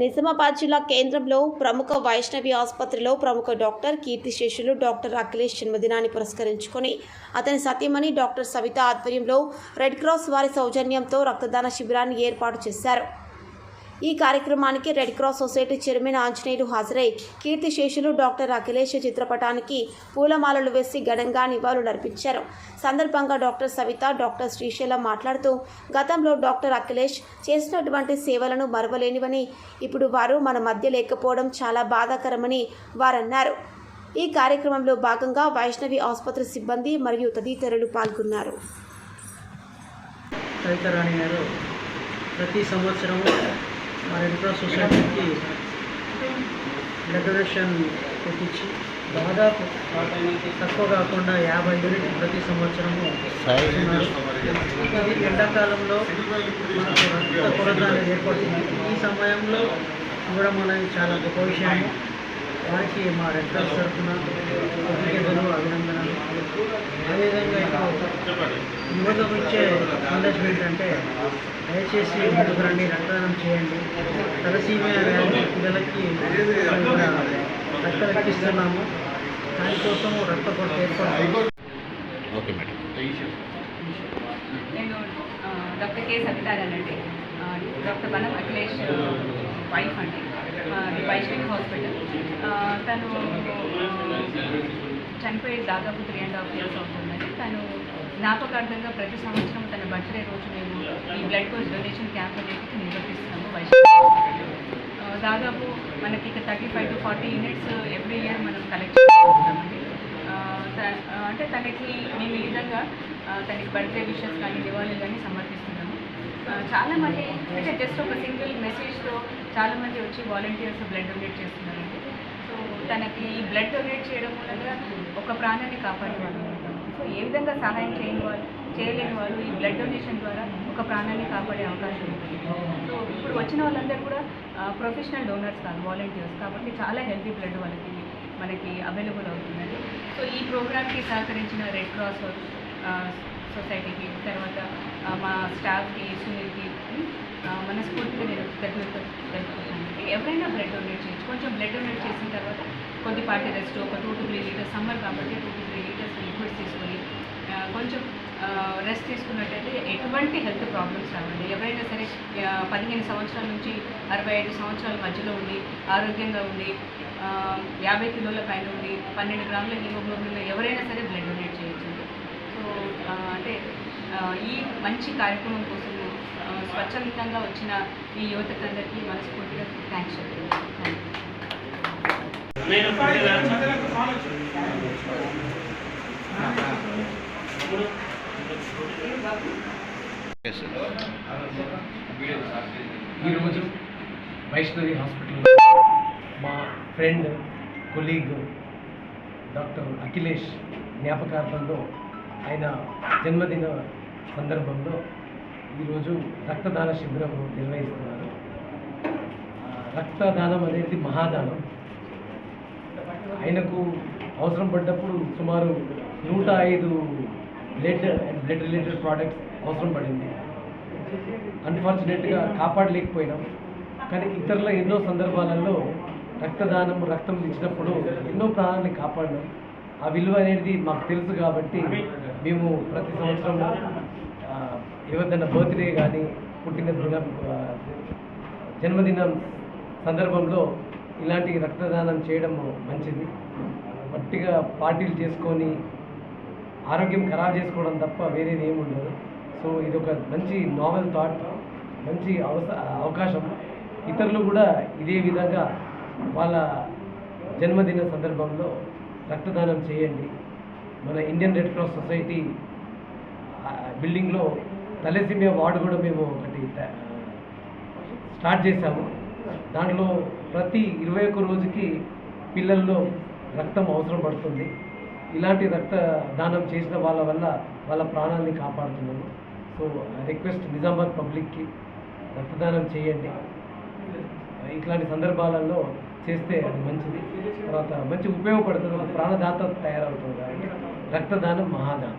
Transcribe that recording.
నిజామాబాద్ జిల్లా కేంద్రంలో ప్రముఖ వైష్ణవి ఆసుపత్రిలో ప్రముఖ డాక్టర్ కీర్తిశేషులు డాక్టర్ అఖిలేష్ జన్మదినాన్ని పురస్కరించుకొని అతని సతీమణి డాక్టర్ సవిత ఆధ్వర్యంలో రెడ్ క్రాస్ వారి సౌజన్యంతో రక్తదాన శిబిరాన్ని ఏర్పాటు చేశారు. ఈ కార్యక్రమానికి red cross society chairman Anjaneyulu హాజరై కీర్తిశేషులు డాక్టర్ అఖిలేష్ చిత్రపటానికి పూలమాలలు వేసి ఘనంగా నివాళులర్పించారు సందర్భంగా డాక్టర్ సవిత డాక్టర్ శ్రీశైలం మాట్లాడుతూ గతంలో డాక్టర్ అఖిలేష్ చేసినటువంటి సేవలను మరవలేనివని ఇప్పుడు వారు మన మధ్య లేకపోవడం చాలా బాధాకరమని వారన్నారు. ఈ కార్యక్రమంలో భాగంగా వైష్ణవి ఆసుపత్రి సిబ్బంది మరియు తదితరులు పాల్గొన్నారు. ప్రతి సంవత్సరము మా రెడ్ క్రాస్ సొసైటీకి డెకరేషన్ పెట్టించి దాదాపు తక్కువ కాకుండా యాభై యూనిట్ ప్రతి సంవత్సరము ఇది ఎండాకాలంలో మనకు రక్త కొరత అనేది ఏర్పడుతుంది. ఈ సమయంలో ఇవ్వడం అనేది చాలా గొప్ప విషయము వారికి మా రెడ్ క్రాస్ తరఫున కృతజ్ఞతలు అభినందనలు. అదేవిధంగా ఇప్పుడు యువతకు ఇచ్చే సందేశం ఏంటంటే దయచేసి ముందుకు రండి రక్తదానం చేయండి. తలసీమియా వ్యాధి పిల్లలకి రక్తం ఎక్కిస్తున్నాము దానికోసం రక్త కొరత ఏర్పడుతుంది. Okay madam. నేను డాక్టర్ కె. సవితారానండి ఆ, డాక్టర్ బనం అఖిలేష్ వైఫ్ అండి. వైష్ణవి హాస్పిటల్. తను చనిపోయి దాదాపు త్రీ అండ్ హాఫ్ ఇయర్స్ అవుతుందండి. తను జ్ఞాపకార్థంగా ప్రతి సంవత్సరం తన బర్త్డే రోజు మేము ఈ బ్లడ్ కోర్స్ డొనేషన్ క్యాంప్ అనేది నిర్వహిస్తాము వైష్ణవి దాదాపు మనకి ఇక thirty five to forty units every year మనం కలెక్ట్ చేసుకుంటామండి త- అంటే తనకి మేము ఈ విధంగా తనకి బర్త్డే విషెస్ కానీ నివాళులు కానీ సమర్పిస్తున్నాము. చాలామంది చాలా మంది అంటే జస్ట్ ఒక సింగిల్ మెసేజ్తో చాలా మంది వచ్చి వాలంటీర్స్ బ్లడ్ డొనేట్ చేస్తున్నారండి. సో తనకి ఈ బ్లడ్ డొనేట్ చేయడం మూలంగా ఒక ప్రాణాన్ని కాపాడేవాళ్ళు సో ఏ విధంగా సహాయం చేయని వాళ్ళు చేయలేని వాళ్ళు ఈ బ్లడ్ డొనేషన్ ద్వారా ఒక ప్రాణాన్ని కాపాడే అవకాశం ఉంటుంది సో ఇప్పుడు వచ్చిన వాళ్ళందరూ కూడా ప్రొఫెషనల్ డోనర్స్ కాదు వాలంటీర్స్ కాబట్టి చాలా హెల్తీ బ్లడ్ వాళ్ళకి మనకి అవైలబుల్ అవుతుందండి. సో ఈ ప్రోగ్రామ్కి సహకరించిన రెడ్ క్రాస్ సొసైటీకి తర్వాత మా స్టాఫ్కి సునీల్కి మనస్ఫూర్తిగా నేను కృతజ్ఞతలు ఎవరైనా బ్లడ్ డొనేట్ చేయొచ్చు. కొంచెం బ్లడ్ డొనేట్ చేసిన తర్వాత కొద్దిపాటి రెస్ట్ ఒక two to three litres summer కాబట్టి two to three litres liquids తీసుకొని కొంచెం రెస్ట్ తీసుకున్నట్టయితే ఎటువంటి హెల్త్ ప్రాబ్లమ్స్ రావండి. ఎవరైనా సరే పదిహేను సంవత్సరాల నుంచి అరవై ఐదు సంవత్సరాల మధ్యలో ఉండి ఆరోగ్యంగా ఉండి యాభై కిలోల పైన ఉండి పన్నెండు గ్రాముల హిమోగ్లోబిన్ ఎవరైనా సరే బ్లడ్ డొనేట్ చేయొచ్చు. సో అంటే ఈ మంచి కార్యక్రమం కోసం స్వచ్ఛందంగా వచ్చిన ఈ యువతకు అందరికీ మనస్ఫూర్తిగా థ్యాంక్స్ చెప్తున్నాను. నేను ఈరోజు వైష్ణవి హాస్పిటల్ మా ఫ్రెండ్ కొలీగ్ డాక్టర్ అఖిలేష్ జ్ఞాపకార్థంలో ఆయన జన్మదిన సందర్భంలో ఈరోజు రక్తదాన శిబిరం నిర్వహిస్తున్నారు. రక్తదానం అనేది మహాదానం. ఆయనకు అవసరం పడ్డప్పుడు సుమారు నూట ఐదు blood and blood related products అవసరం పడింది. అన్ఫార్చునేట్గా కాపాడలేకపోయినాం. కానీ ఇతరుల ఎన్నో సందర్భాలలో రక్తదానం రక్తం ఇచ్చినప్పుడు ఎన్నో ప్రాణాలని కాపాడినాం. ఆ విలువ అనేది మాకు తెలుసు కాబట్టి మేము ప్రతి సంవత్సరము ఎవరిదైనా బర్త్డే కానీ పుట్టిన దిన జన్మదినం సందర్భంలో ఇలాంటి రక్తదానం చేయడం మంచిది. వట్టిగా పార్టీలు చేసుకొని ఆరోగ్యం ఖరాబ్ చేసుకోవడం తప్ప వేరేది ఏమి ఉండదు. సో ఇది ఒక మంచి నావెల్ థాట్ మంచి అవస అవకాశం. ఇతరులు కూడా ఇదే విధంగా వాళ్ళ జన్మదిన సందర్భంలో రక్తదానం చేయండి. మన ఇండియన్ రెడ్ క్రాస్ సొసైటీ బిల్డింగ్లో తలసీమియా వార్డు కూడా మేము ఒకటి స్టార్ట్ చేశాము. దాంట్లో ప్రతి ఇరవై ఒక్క రోజుకి పిల్లల్లో రక్తం అవసరం పడుతుంది. ఇలాంటి రక్త దానం చేసిన వాళ్ళ వల్ల వాళ్ళ ప్రాణాలని కాపాడుతున్నాము సో రిక్వెస్ట్ నిజామాబాద్ పబ్లిక్కి రక్తదానం చేయండి. ఇట్లాంటి సందర్భాలలో చేస్తే అది మంచిది. తర్వాత మంచి ఉపయోగపడుతుంది ప్రాణదాత తయారవుతుంది. కాబట్టి రక్తదానం మహాదానం.